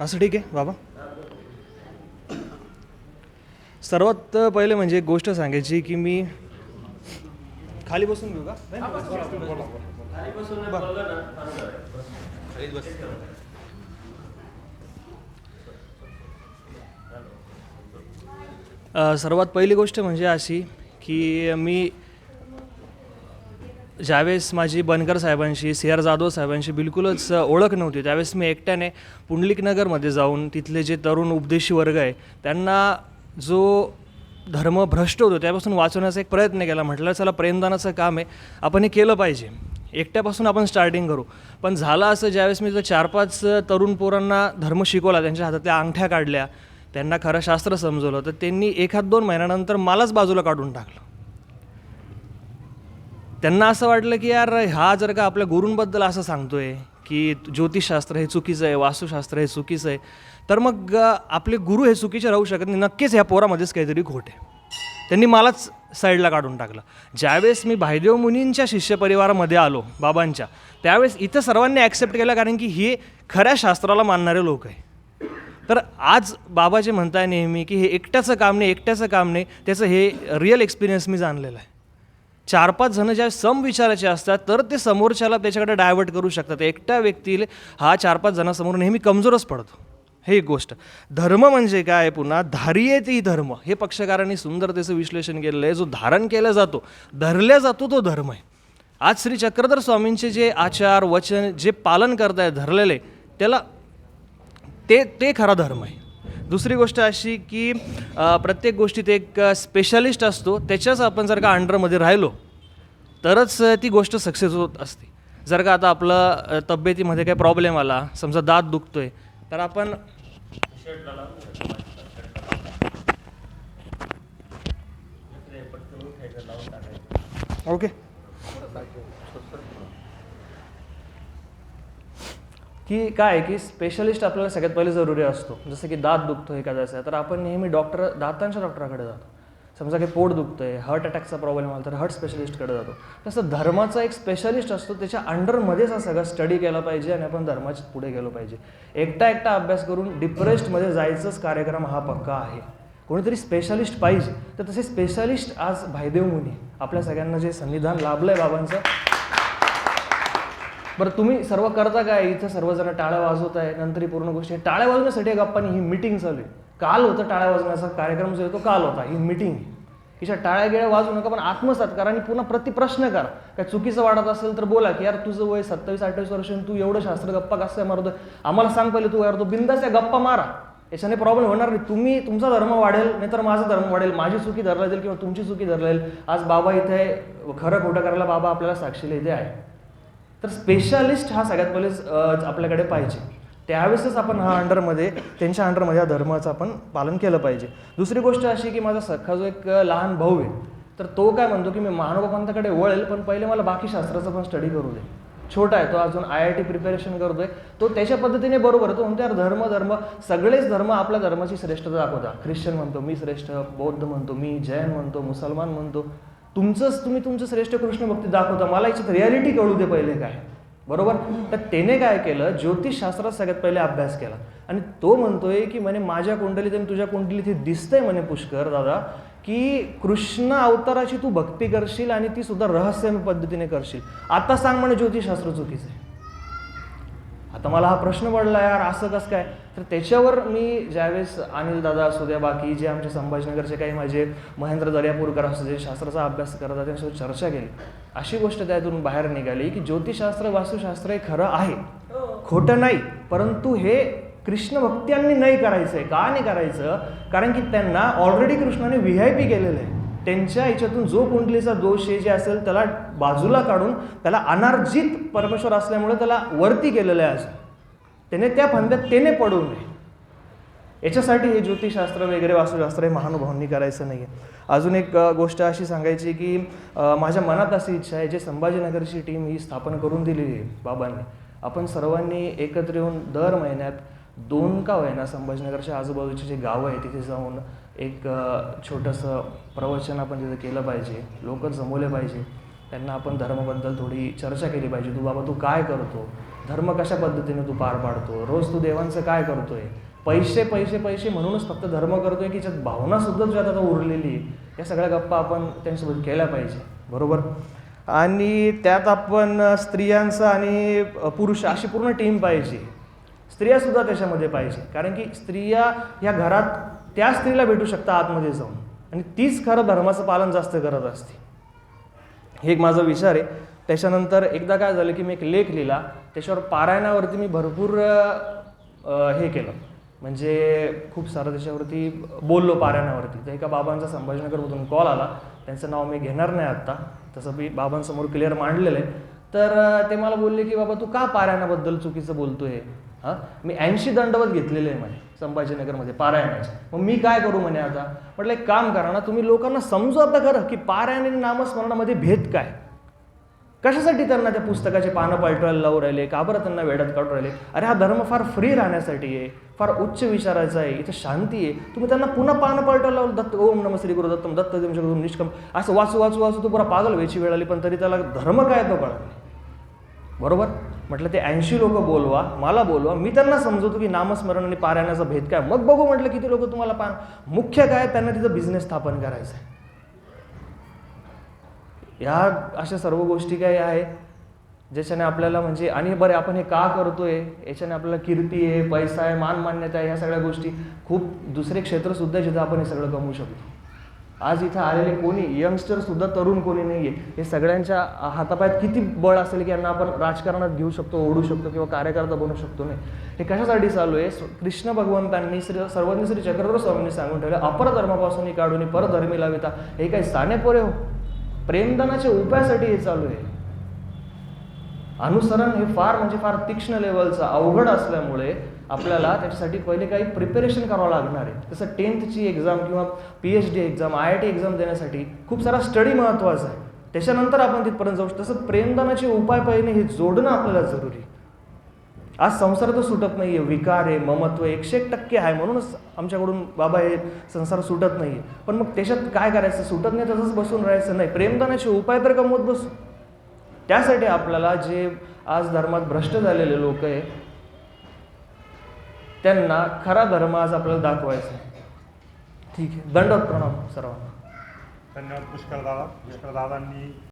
असं ठीक आहे बाबा. सर्वात पहिले म्हणजे एक गोष्ट सांगायची की मी खाली बसून घेऊ का? सर्वात पहिली गोष्ट म्हणजे अशी की मी ज्यावेळेस माझी बनकर साहेबांशी सी आर जाधव साहेबांशी बिलकुलच ओळख नव्हती. त्यावेळेस मी एकट्याने पुंडलिक नगरमध्ये जाऊन तिथले जे तरुण उपदेशी वर्ग आहे त्यांना जो धर्म भ्रष्ट होतो त्यापासून वाचवण्याचा एक प्रयत्न केला. म्हटलं चला प्रेमदानाचं काम आहे. आपण हे केलं पाहिजे. एकट्यापासून आपण स्टार्टिंग करू. पण झालं असं ज्यावेळेस मी जर चार पाच तरुण पोरांना धर्म शिकवला त्यांच्या हातातल्या अंगठ्या काढल्या त्यांना खरं शास्त्र समजवलं तर त्यांनी एखाद दोन महिन्यानंतर मलाच बाजूला काढून टाकलं. त्यांना असं वाटलं की यार हा जर का आपल्या गुरूंबद्दल असं सांगतोय की ज्योतिषशास्त्र हे चुकीचं आहे वास्तुशास्त्र हे चुकीचं आहे तर मग आपले गुरु हे चुकीचे राहू शकत नाही. नक्कीच ह्या पोरामध्येच काहीतरी खोट आहे. त्यांनी मलाच साईडला काढून टाकलं. ज्यावेळेस मी भाईदेव मुनींच्या शिष्यपरिवारामध्ये आलो बाबांच्या त्यावेळेस इथं सर्वांनी ॲक्सेप्ट केलं कारण की हे खऱ्या शास्त्राला मानणारे लोक आहे. तर आज बाबा जे म्हणताय नेहमी की हे एकट्याचं काम नाही एकट्याचं काम नाही त्याचं हे रिअल एक्सपिरियन्स मी जाणलेलं आहे. चार पाच जणं ज्या सम विचाराचे असतात तर ते समोरच्याला त्याच्याकडे डायव्हर्ट करू शकतात. एकट्या व्यक्तीला हा चार पाच जणांसमोर नेहमी कमजोरच पडतो. हे एक गोष्ट. धर्म म्हणजे काय पुन्हा? धारिये ती धर्म. हे पक्षकारांनी सुंदर त्याचं विश्लेषण केलेलं आहे जो धारण केला जातो धरल्या जातो तो धर्म आहे. आज श्री चक्रधर स्वामींचे जे आचार वचन जे पालन करताय धरलेले त्याला ते ते खरा धर्म आहे. दुसरी गोष्ट अशी की प्रत्येक गोष्टीत एक स्पेशलिस्ट असतो त्याच्याच आपण जर का अंडरमध्ये राहिलो तरच ती गोष्ट सक्सेस होत असते. जर का आता आपलं तब्येतीमध्ये काही प्रॉब्लेम आला समजा दात दुखतो आहे तर आपण ओके की काय आहे की स्पेशलिस्ट आपल्याला सगळ्यात पहिले जरुरी असतो. जसं की दात दुखतो एखाद्याचा तर आपण नेहमी डॉक्टर दातांच्या डॉक्टराकडे जातो. समजा की पोट दुखतंय हार्ट अटॅकचा प्रॉब्लेम आला तर हार्ट स्पेशलिस्टकडे जातो. तसं धर्माचा एक स्पेशलिस्ट असतो त्याच्या अंडरमध्येच हा सगळा स्टडी केला पाहिजे आणि आपण धर्माच्या पुढे गेलो पाहिजे. एकटा एकटा अभ्यास करून डिप्रेस्डमध्ये जायचंच कार्यक्रम हा पक्का आहे. कोणीतरी स्पेशलिस्ट पाहिजे. तर तसे स्पेशलिस्ट आज भाईदेव मुनी आपल्या सगळ्यांना जे संविधान लाभलं आहे बाबांचं बरं तुम्ही सर्व करता काय? इथं सर्वजण टाळ्या वाजवत आहे नंतर ही पूर्ण गोष्टी टाळ्या वाजवण्यासाठी या गप्पानी ही मिटिंग चालू आहे. काल होतं टाळ्या वाजवण्याचा कार्यक्रम जो आहे तो काल होता ही मिटिंग हिच्या टाळ्या गेळ्या वाजू नका पण आत्मसात करा आणि पुन्हा प्रतिप्रश्न करा. काय चुकीचं वाटत असेल तर बोला की यार तुझं वय सत्तावीस अठ्ठावीस वर्ष तू एवढं शास्त्र गप्पा कसं काय मारतोय? आम्हाला सांग पहिले तू यार तो बिंदास या गप्पा मारा. याच्याने प्रॉब्लेम होणार नाही. तुम्ही तुमचा धर्म वाढेल नाहीतर माझा धर्म वाढेल माझी चुकी धरला जाईल किंवा तुमची चुकी धरला जाईल. आज बाबा इथे खरं खोटं करायला बाबा आपल्याला साक्षीला इथे आहे. तर स्पेशालिस्ट हा सगळ्यात पहिले आपल्याकडे पाहिजे. त्यावेळेसच आपण हा अंडरमध्ये त्यांच्या अंडरमध्ये या धर्माचं आपण पालन केलं पाहिजे. दुसरी गोष्ट अशी की माझा सख्खा जो एक लहान भाऊ आहे तर तो काय म्हणतो की मी महानुभावांताकडे वळेल पण पहिले मला बाकी शास्त्राचं पण स्टडी करू दे. छोटा आहे तो अजून आय आय टी प्रिपेरेशन करतोय. तो त्याच्या पद्धतीने बरोबर आहे. तो म्हणतो यार धर्म धर्म सगळेच धर्म आपल्या धर्माची श्रेष्ठता दाखवता ख्रिश्चन म्हणतो मी श्रेष्ठ बौद्ध म्हणतो मी जैन म्हणतो मुसलमान म्हणतो. तुमचंच तुम्ही तुमचं श्रेष्ठ कृष्ण भक्ती दाखवता. मला याच्यात रियालिटी कळू दे पहिले काय. बरोबर? तर त्याने काय केलं? ज्योतिषशास्त्रात सगळ्यात पहिले अभ्यास केला. आणि तो म्हणतोय की म्हणे माझ्या कुंडलीत आणि तुझ्या कुंडलीत हे दिसतंय म्हणे पुष्कर दादा की कृष्ण अवताराची तू भक्ती करशील आणि ती सुद्धा रहस्यमय पद्धतीने करशील. आता सांग म्हणे ज्योतिषशास्त्र चुकीचं आहे. आता मला हा प्रश्न पडला यार असं कसं काय? तर त्याच्यावर मी ज्यावेळेस अनिल दादा असू द्या बाकी जे आमचे संभाजीनगरचे काही माझे महेंद्र दर्यापूरकर असू जे शास्त्राचा अभ्यास करतात त्यांच्यासोबत चर्चा केली. अशी गोष्ट त्यातून बाहेर निघाली की ज्योतिषशास्त्र वास्तुशास्त्र हे खरं आहे. खोटं नाही परंतु हे कृष्ण भक्त्यांनी नाही करायचं आहे का नाही करायचं? कारण की त्यांना ऑलरेडी कृष्णाने व्ही आय पी केलेलं आहे. त्यांच्या ह्याच्यातून जो कुंडलीचा दोष आहे जे असेल त्याला बाजूला काढून त्याला अनार्जित परमेश्वर असल्यामुळे त्याला वरती केलेलं आहे असं त्याने त्या फंद्यात त्याने पडू नये. याच्यासाठी हे ज्योतिषशास्त्र वगैरे वास्तुशास्त्र हे महानुभावांनी करायचं नाही आहे अजून एक गोष्ट अशी सांगायची की माझ्या मनात अशी इच्छा आहे जे संभाजीनगरची टीम ही स्थापन करून दिलेली आहे बाबांनी. आपण सर्वांनी एकत्र येऊन दर महिन्यात दोन का होईना संभाजीनगरच्या आजूबाजूचे जे गावं आहे तिथे जाऊन एक छोटंसं प्रवचन आपण तिथे केलं पाहिजे लोक जमवले पाहिजे. त्यांना आपण धर्माबद्दल थोडी चर्चा केली पाहिजे. तू बाबा तू काय करतो? धर्म कशा पद्धतीने तू पार पाडतो? रोज तू देवांचं काय करतोय? पैसे पैसे पैसे म्हणूनच फक्त धर्म करतोय की ज्यात भावनासुद्धा ज्यात आता उरलेली आहे. या सगळ्या गप्पा आपण त्यांच्यासोबत केल्या पाहिजे. बरोबर? आणि त्यात आपण स्त्रियांचं आणि पुरुष अशी पूर्ण टीम पाहिजे. स्त्रियासुद्धा त्याच्यामध्ये पाहिजे. कारण की स्त्रिया ह्या घरात त्या स्त्रीला भेटू शकता आतमध्ये जाऊन. आणि तीच खरं धर्माचं पालन जास्त करत असते. हे एक माझा विचार आहे. त्याच्यानंतर एकदा काय झालं की मी एक लेख लिहिला. त्याच्यावर पारायणावरती मी भरपूर हे केलं. म्हणजे खूप सारं त्याच्यावरती बोललो पारायणावरती. तर एका बाबांचा संभाजीनगरमधून कॉल आला. त्यांचं नाव मी घेणार नाही आत्ता. तसं मी बाबांसमोर क्लिअर मांडलेलं आहे. तर ते मला बोलले की बाबा तू का पारायणाबद्दल चुकीचं बोलतो आहे हां? मी ऐंशी दंडवत घेतलेले आहे म्हणे संभाजीनगरमध्ये पारायणाचे. मग मी काय करू म्हणे आता? म्हटलं एक काम करा ना तुम्ही लोकांना समजू आता खरं की पारायण आणि नामस्मरणामध्ये भेद काय? कशासाठी त्यांना त्या पुस्तकाचे पानं पलटवायला लावू राहिले? का बरं त्यांना वेड्यात काढून राहिले? अरे हा धर्म फार फ्री राहण्यासाठी आहे फार उच्च विचाराचा आहे इथं शांती आहे. तुम्ही त्यांना पुन्हा पानं पलटायला लावलं दत्त ओम नम श्री गुरु दत्तम दत्त देव गुरु निष्कम. असं वाचू वाचू वाचू तो पुरा पागल व्हायची वेळ आली पण तरी त्याला धर्म काय तो कळत नाही. बरोबर? म्हटलं ते ऐंशी लोक बोलवा मला बोलवा मी त्यांना समजवतो की नामस्मरण आणि पारायणाचा भेद काय. मग बघू म्हटलं किती लोक तुम्हाला पान. मुख्य काय? त्यांना तिथं बिझनेस स्थापन करायचा आहे ह्या अशा सर्व गोष्टी काही आहे ज्याच्याने आपल्याला म्हणजे आणि बरे आपण हे का करतोय? याच्याने आपल्याला कीर्ती आहे पैसा आहे मान मान्यता आहे ह्या सगळ्या गोष्टी. खूप दुसरे क्षेत्रसुद्धा जिथं आपण हे सगळं कमवू शकतो. आज इथं आलेले कोणी यंगस्टरसुद्धा तरुण कोणी नाही आहे हे सगळ्यांच्या हातापायात किती बळ असेल की यांना आपण राजकारणात घेऊ शकतो ओढू शकतो किंवा कार्यकर्ता बनू शकतो नाही. हे कशासाठी चालू आहे? कृष्ण भगवंतांनी श्री सर्वांनी श्री चक्रधर स्वामींनी सांगून ठेवलं अपरधर्मापासूनही काढून परधर्मी लाविता. हे काही साने पोरे हो. प्रेमदानाच्या उपायासाठी हे चालू आहे. अनुसरण हे फार म्हणजे फार तीक्ष्ण लेवलचं अवघड असल्यामुळे आपल्याला त्याच्यासाठी पहिले काही प्रिपरेशन करावं लागणार आहे. तसं टेन्थची एक्झाम किंवा P H D exam I I T exam देण्यासाठी खूप सारा स्टडी महत्त्वाचा आहे. त्याच्यानंतर आपण तिथपर्यंत जाऊ. शकतो तसं प्रेमदानाचे उपाय पहिले हे जोडणं आपल्याला जरुरी आहे. आज संसार तर सुटत नाही आहे विकार आहे ममत्व एकशे एक टक्के आहे म्हणूनच आमच्याकडून बाबा हे संसार सुटत नाही आहे पण मग त्याच्यात काय करायचं? सुटत नाही तसंच बसून राहायचं नाही. प्रेमदानाचे उपाय तर कमवत बसू. त्यासाठी आपल्याला जे आज धर्मात भ्रष्ट झालेले लोक आहे त्यांना खरा धर्म आज आपल्याला दाखवायचा ठीक आहे. दंडवत प्रणाम सर्वांना. धन्यवाद पुष्कर दादा. पुष्कर दादांनी